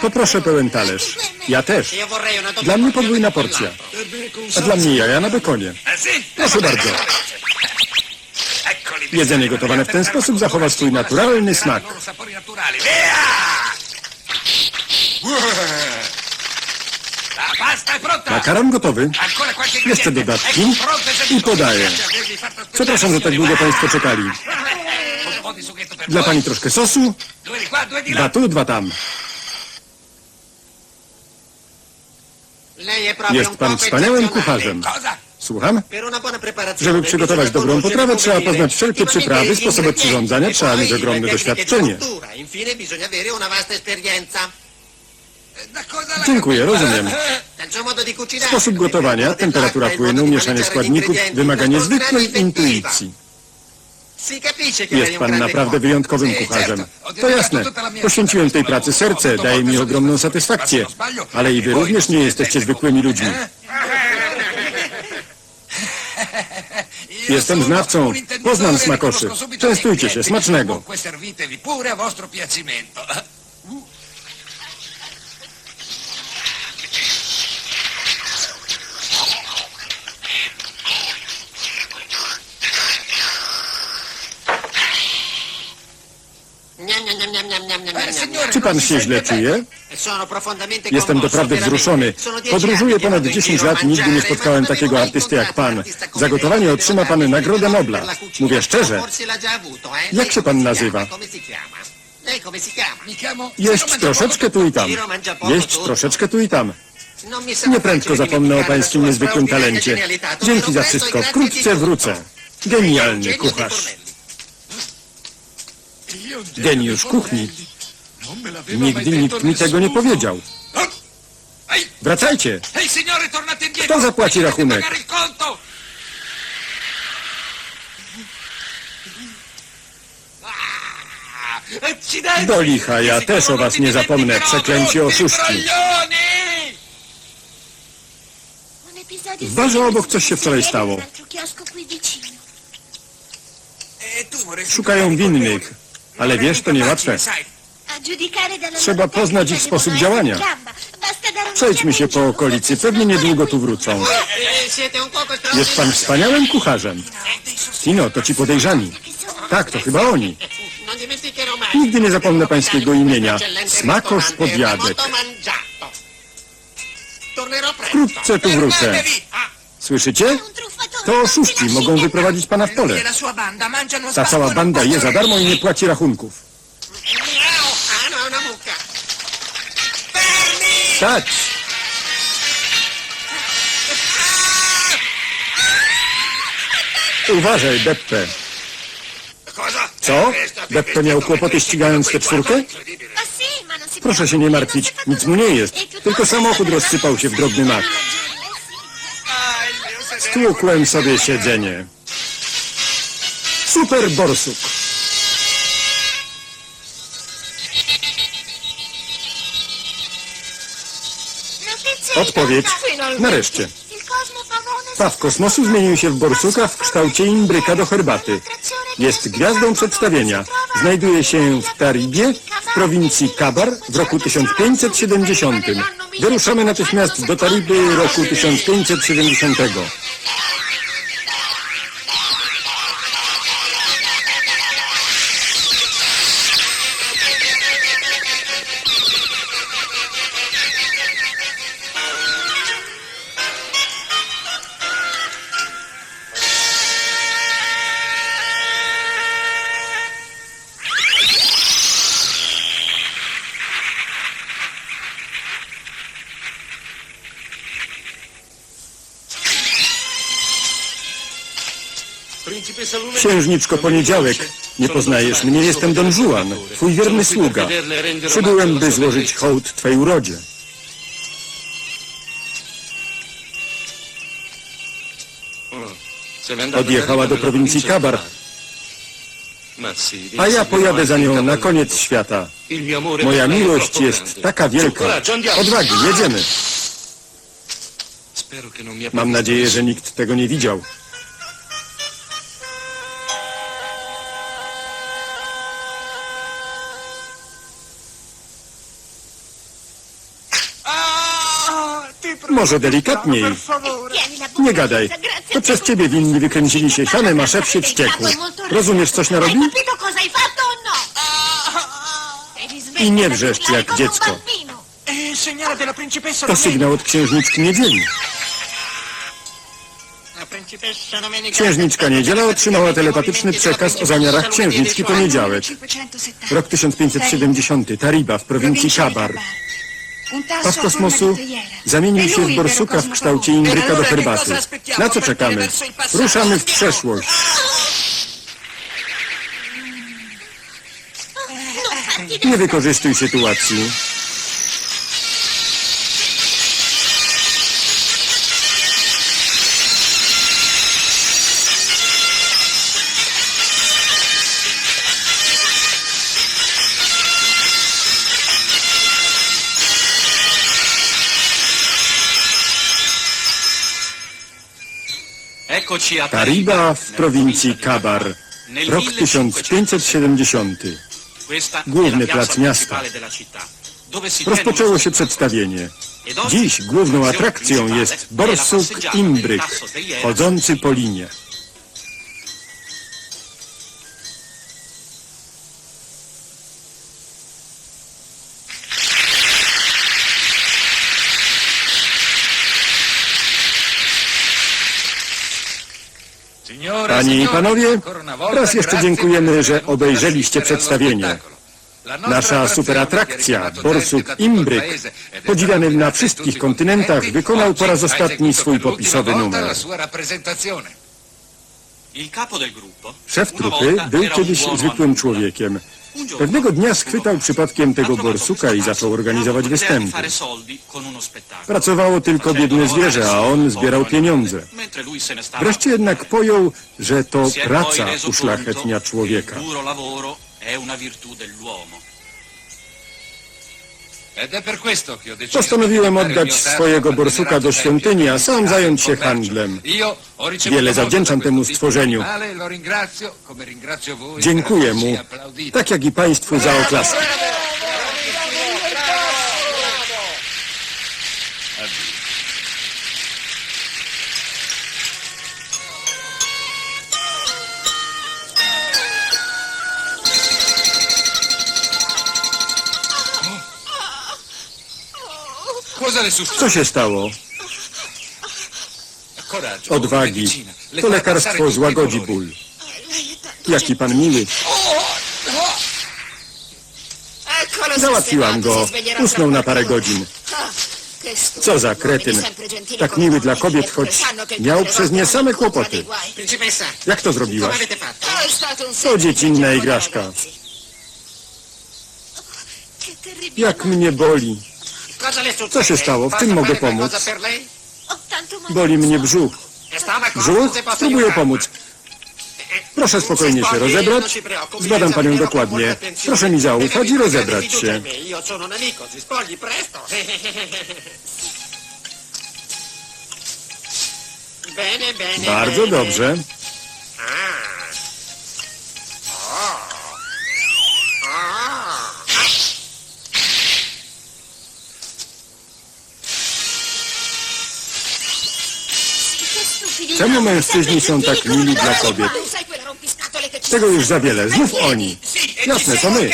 Poproszę pełen talerz. Ja też. Dla mnie podwójna porcja. A dla mnie jaja na bekonie. Proszę bardzo. Jedzenie gotowane w ten sposób zachowa swój naturalny smak. Makaron gotowy. Jeszcze dodatki i podaję. Przepraszam, że tak długo Państwo czekali. Dla Pani troszkę sosu. Dwa tu, dwa tam. Jest Pan wspaniałym kucharzem. Słucham? Żeby przygotować dobrą potrawę, trzeba poznać wszelkie przyprawy, sposoby przyrządzania, trzeba mieć ogromne doświadczenie. Dziękuję, rozumiem. Sposób gotowania, temperatura płynu, mieszanie składników wymaga niezwykłej intuicji. Jest pan naprawdę wyjątkowym kucharzem. To jasne. Poświęciłem tej pracy serce, daje mi ogromną satysfakcję. Ale i wy również nie jesteście zwykłymi ludźmi. Jestem znawcą. Poznam smakoszy. Częstujcie się, smacznego. Czy pan się źle czuje? Jestem doprawdy wzruszony. Podróżuję ponad vado in 10 giro a lat i nigdy nie spotkałem takiego artysty jak pan. Zagotowanie lei. otrzyma pan Nagrodę Nobla. Mówię szczerze. Jak się pan nazywa? Jeść troszeczkę tu i tam. Jeść troszeczkę tu i tam. Non mi sarà Nie prędko facile zapomnę o pańskim niezwykłym talencie. Dzięki za wszystko. Wkrótce wrócę. Genialny kucharz. Geniusz kuchni. Nigdy nikt mi tego nie powiedział. Wracajcie. Kto zapłaci rachunek? Ah! Do licha, ja też o was nie zapomnę, przeklęci oszuści. W barze obok coś się wczoraj stało. Szukają winnych. Ale wiesz, to niełatwe. Trzeba poznać ich sposób działania. Przejdźmy się po okolicy, pewnie niedługo tu wrócą. Eh, Jest pan wspaniałym kucharzem. Tino, to ci podejrzani. Tak, to chyba oni. Nigdy nie zapomnę pańskiego imienia. Smakosz podjadek. Wkrótce tu wrócę. Słyszycie? To oszuści, mogą wyprowadzić pana w pole. Ta cała banda je za darmo i nie płaci rachunków. Stać! Uważaj, Beppe. Co? Beppe miał kłopoty ścigając tę czwórkę? Proszę się nie martwić, nic mu nie jest. Tylko samochód rozsypał się w drobny mak. Stłukłem sobie siedzenie. Super borsuk. Odpowiedź. Nareszcie. Paw kosmosu zmienił się w borsuka w kształcie imbryka do herbaty. Jest gwiazdą przedstawienia. Znajduje się w Taribie, w prowincji Kabar w roku 1570. Wyruszamy natychmiast do Tariby roku 1570. Księżniczko Poniedziałek, nie poznajesz mnie, jestem Don Juan, twój wierny sługa. Przybyłem, by złożyć hołd twej urodzie. Odjechała do prowincji Kabar, a ja pojadę za nią na koniec świata. Moja miłość jest taka wielka. Odwagi, jedziemy. Mam nadzieję, że nikt tego nie widział. Może delikatniej. Nie gadaj. To przez ciebie winni wykręcili się sianem, a szef się wściekł. Rozumiesz, coś narobił? I nie wrzeszcz jak dziecko. To sygnał od księżniczki niedzieli. Księżniczka Niedziela otrzymała telepatyczny przekaz o zamiarach księżniczki Poniedziałek. Rok 1570. Tariba w prowincji Kabar. Pas kosmosu zamienił się w borsuka w kształcie imbryka do herbaty. Na co czekamy? Ruszamy w przeszłość. Nie wykorzystuj sytuacji. Tariba w prowincji Kabar. Rok 1570. Questa Główny plac miasta. Rozpoczęło się przedstawienie. Dziś główną atrakcją jest borsuk imbryk, chodzący po linie. Panie i panowie, raz jeszcze dziękujemy, że obejrzeliście przedstawienie. Nasza superatrakcja, borsuk Imbryk, podziwiany na wszystkich kontynentach, wykonał po raz ostatni swój popisowy numer. Szef trupy był kiedyś zwykłym człowiekiem. Pewnego dnia schwytał przypadkiem tego borsuka i zaczął organizować występy. Pracowało tylko biedne zwierzę, a on zbierał pieniądze. Wreszcie jednak pojął, że to praca uszlachetnia człowieka. Postanowiłem oddać swojego borsuka do świątyni, a sam zająć się handlem. Wiele zawdzięczam temu stworzeniu. Dziękuję mu, tak jak i państwu za oklaski. Co się stało? Odwagi. To lekarstwo złagodzi ból. Jaki pan miły. Załatwiłam go. Usnął na parę godzin. Co za kretyn. Tak miły dla kobiet, choć miał przez nie same kłopoty. Jak to zrobiłaś? To dziecinna igraszka. Jak mnie boli. Co się stało? W czym mogę pomóc? Boli mnie brzuch. Brzuch? Spróbuję pomóc. Proszę spokojnie się rozebrać. Zbadam panią dokładnie. Proszę mi zaufać i rozebrać się. Io sono Czemu mężczyźni są tak mili dla kobiet? Tego już za wiele. Znów oni. Jasne, to my.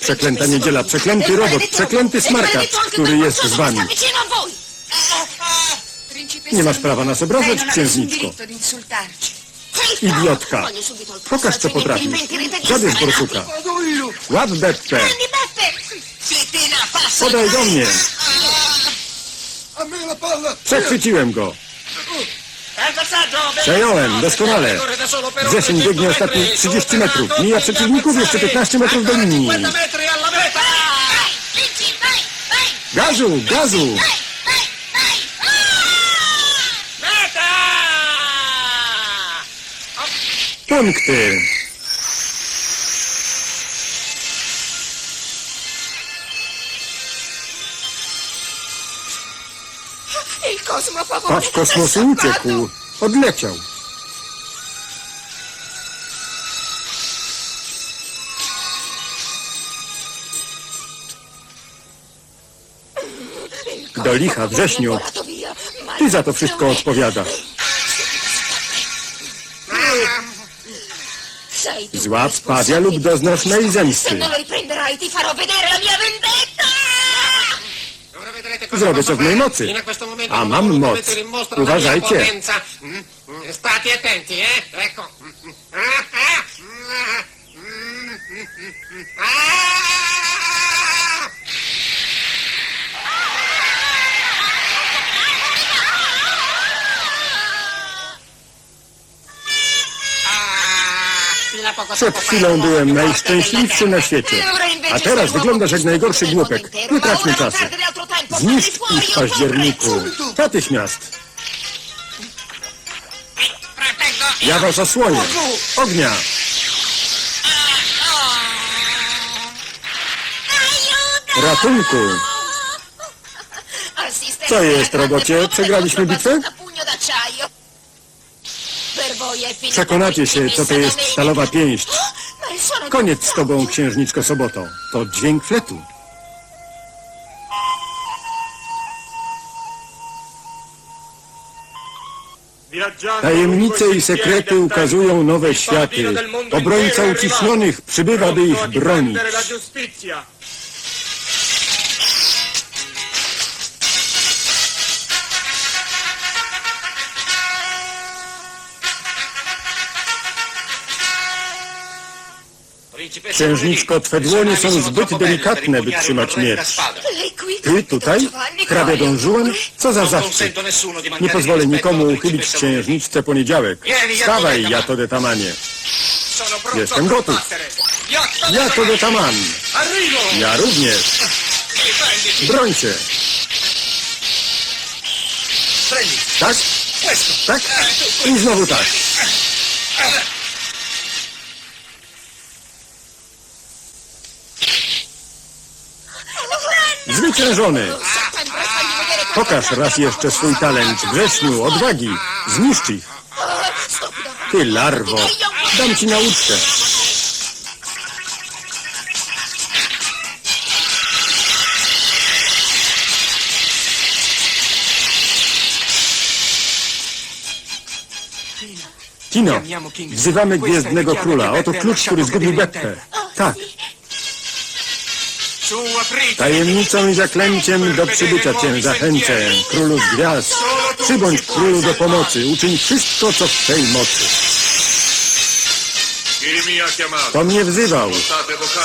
Przeklęta niedziela, przeklęty robot, przeklęty smarkacz, który jest z wami. Nie masz prawa nas obrażać, księżniczko. Idiotka. Pokaż, co potrafisz. Zabierz borsuka. Łap Beppe. Podaj do mnie. Przechwyciłem go. Przejąłem, doskonale. Wrzesień biegnie ostatnie 30 metrów. Mija przeciwników jeszcze 15 metrów do linii. 50 metri alla meta. Gazu, gazu. Punkty. Pas kosmosu uciekł. Odleciał. Do licha, wrześniu. Ty za to wszystko odpowiadasz. Złap pawia lub doznasz mej zemsty. Zrobię co w mojej mocy. A mam moc. Uważajcie. Przed chwilą byłem najszczęśliwszy na świecie. A teraz wyglądasz jak najgorszy głupek. Nie traćmy czasu. Zniszcz ich w październiku. Natychmiast. Ja was osłonię. Ognia. Ratunku. Co jest, robocie? Przegraliśmy bitwę? Przekonacie się, co to jest stalowa pięść. Koniec z tobą, księżniczko Soboto. To dźwięk fletu. Tajemnice i sekrety ukazują nowe światy. Obrońca uciśnionych przybywa, by ich bronić. Księżniczko, twe dłonie są zbyt delikatne, by trzymać miecz. Ty tutaj? Hrabia Don Juan? Co za zaszczyt. Nie pozwolę nikomu uchylić księżniczce poniedziałek. Stawaj, Jato de Tamanie. sono pronto Jestem gotów. combattere. Yato de Jato de Taman. Arrivo! Ja również. Broń się. Tak? Tak? I znowu tak. Zwyciężony. Pokaż raz jeszcze swój talent. Wrześniu, odwagi. Zniszcz ich. Ty larwo. Dam ci nauczkę. Tino, wzywamy Gwiezdnego Króla. Oto klucz, który zgubił Beppę. Tak! Tajemnicą i zaklęciem do przybycia cię zachęcę, Królu z Gwiazd. Przybądź Królu do pomocy. Uczyń wszystko, co w twej mocy. To mnie wzywał.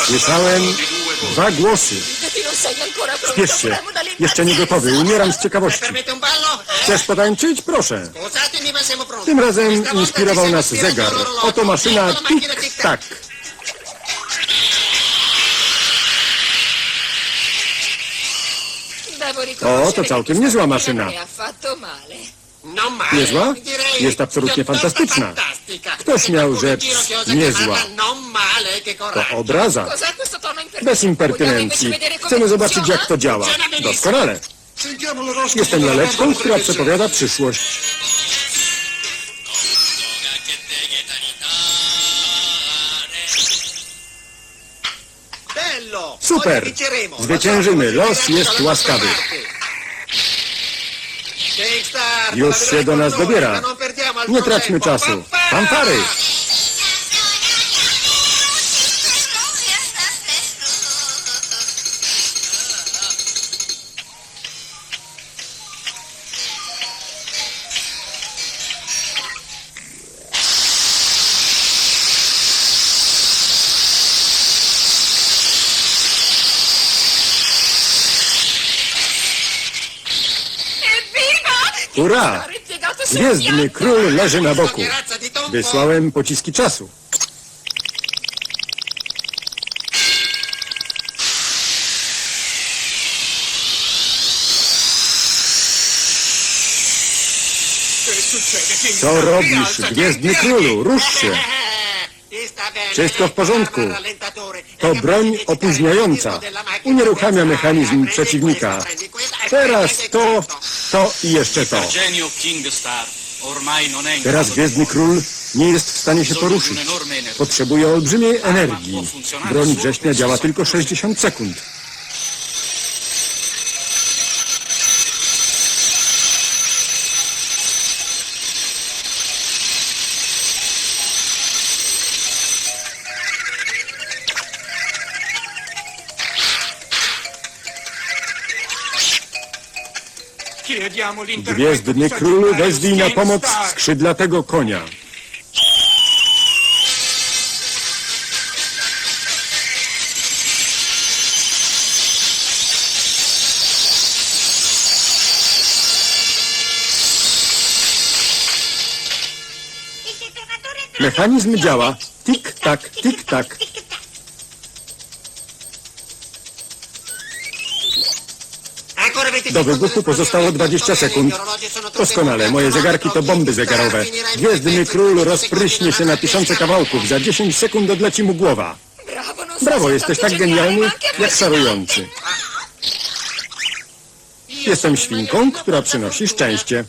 Słyszałem dwa głosy. Spiesz się. Jeszcze nie gotowy. Umieram z ciekawości. Chcesz potańczyć? Proszę. Tym razem inspirował nas zegar. Oto maszyna tik-tak. O, to całkiem niezła maszyna. Male. Niezła? Jest absolutnie fantastyczna. fantastica. Ktoś miał rzecz niezła. To obraza. Bez impertynencji. Chcemy zobaczyć, jak to działa. Doskonale. Jestem laleczką, która przepowiada przyszłość. Super. Zwyciężymy. Los jest łaskawy. Już się do nas dobiera. Nie traćmy czasu. Fanfary! Gwiezdny król leży na boku. Wysłałem pociski czasu. Co robisz, Gwiezdny Królu? Rusz się! Wszystko w porządku. To broń opóźniająca. Unieruchamia mechanizm przeciwnika. Teraz to, to i jeszcze to. Teraz Gwiezdny Król nie jest w stanie się poruszyć. Potrzebuje olbrzymiej energii. Broń września działa tylko 60 sekund. Gwiezdny królu, wezwij na pomoc skrzydlatego konia. Mechanizm działa. Tik-tak, tik-tak. Ancora 20 Do wybuchu pozostało esplosione. 20 sekund. Doskonale, moje zegarki to bomby zegarowe. Gwiezdny król ai 10 rozpryśnie się na tysiące kawałków. Za 10 sekund odleci mu głowa. Brawo, jesteś tak genialny, jak szarujący. Jestem świnką, która przynosi szczęście.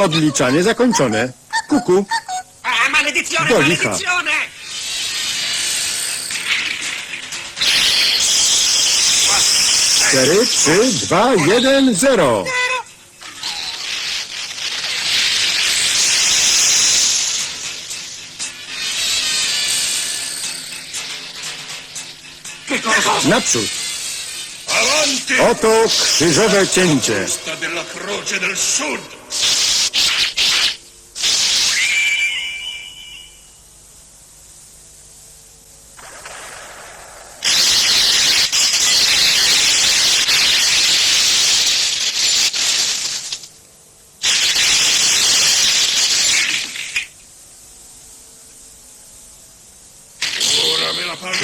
Odliczanie zakończone. Kuku. Ah, maledizione, Do licha. maledizione! Cztery, trzy, dwa, jeden, zero. Che cosa? Naprzód. Avanti! Oto krzyżowe cięcie. Sta della Croce del Sud!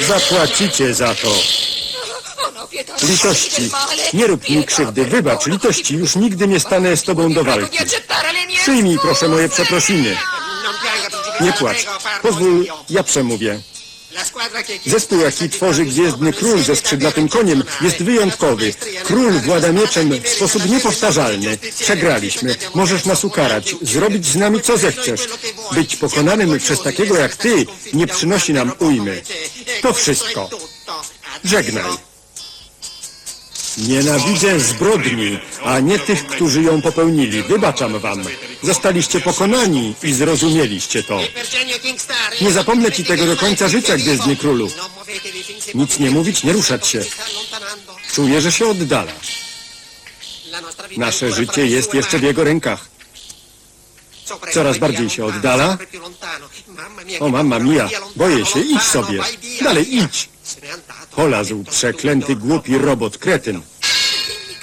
Zapłacicie za to. No, Litości. Nie rób mi krzywdy. Wybacz, litości. Już nigdy nie stanę z tobą do walki. Przyjmij proszę moje przeprosiny. Principessa, Nie płacz. Pozwól, ja przemówię. Zespół, jaki tworzy Gwiezdny Król ze skrzydlatym koniem, jest wyjątkowy. Król włada mieczem w sposób niepowtarzalny. Przegraliśmy. Możesz nas ukarać, zrobić z nami co zechcesz. Być pokonanym przez takiego jak ty nie przynosi nam ujmy. To wszystko. Żegnaj. Nienawidzę zbrodni, a nie tych, którzy ją popełnili. Wybaczam wam. Zostaliście pokonani i zrozumieliście to. Nie zapomnę ci tego do końca życia, Gwiezdny Królu. Nic nie mówić, nie ruszać się. Czuję, że się oddala. Nasze życie jest jeszcze w jego rękach. Coraz bardziej się oddala. O, mamma mia, boję się, idź sobie. Dalej, idź. Polazł przeklęty, głupi robot, kretyn.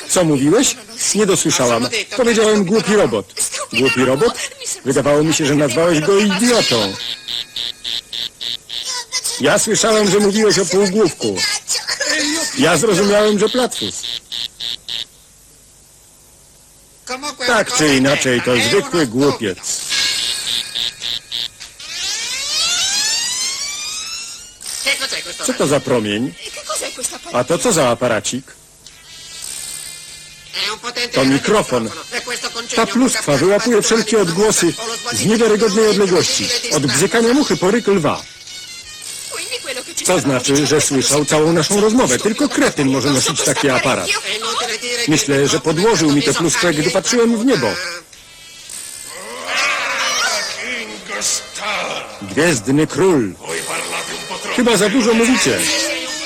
Co mówiłeś? Nie dosłyszałam. Powiedziałem głupi robot. Głupi robot? Wydawało mi się, że nazwałeś go idiotą. Ja słyszałem, że mówiłeś o półgłówku. Ja zrozumiałem, że platfus. Tak czy inaczej, to zwykły głupiec. Co to za promień? A to co za aparacik? To mikrofon. Ta pluskwa wyłapuje wszelkie odgłosy z niewiarygodnej odległości. Od bzykania muchy po ryk lwa. Stavamo znaczy, że słyszał całą naszą rozmowę. Tylko kretyn może nosić taki aparat. Myślę, że podłożył mi tę pluskwę, gdy patrzyłem w niebo. Gwiezdny król. Chyba za dużo mówicie.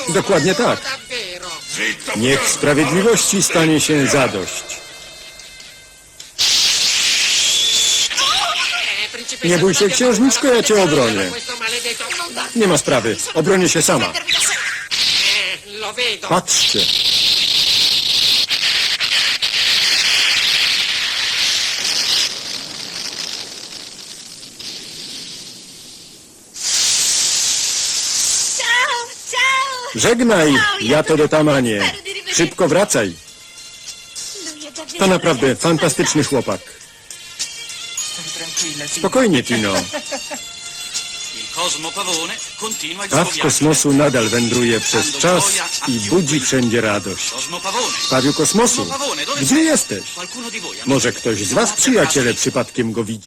Dokładnie tak. Niech sprawiedliwości stanie się zadość. Nie bój się, księżniczko, ja cię obronię. Nie ma sprawy. Obronię się sama. Patrzcie. Żegnaj, ja to do tamanie. Szybko wracaj. To naprawdę fantastyczny chłopak. Spokojnie, Tino. Il Cosmo Pavone continua il A suo w viaggio. kosmosu nadal wędruje przez czas i budzi wszędzie radość. Pawiu kosmosu, gdzie jesteś? Może ktoś z was, przyjaciele, przypadkiem go widzi?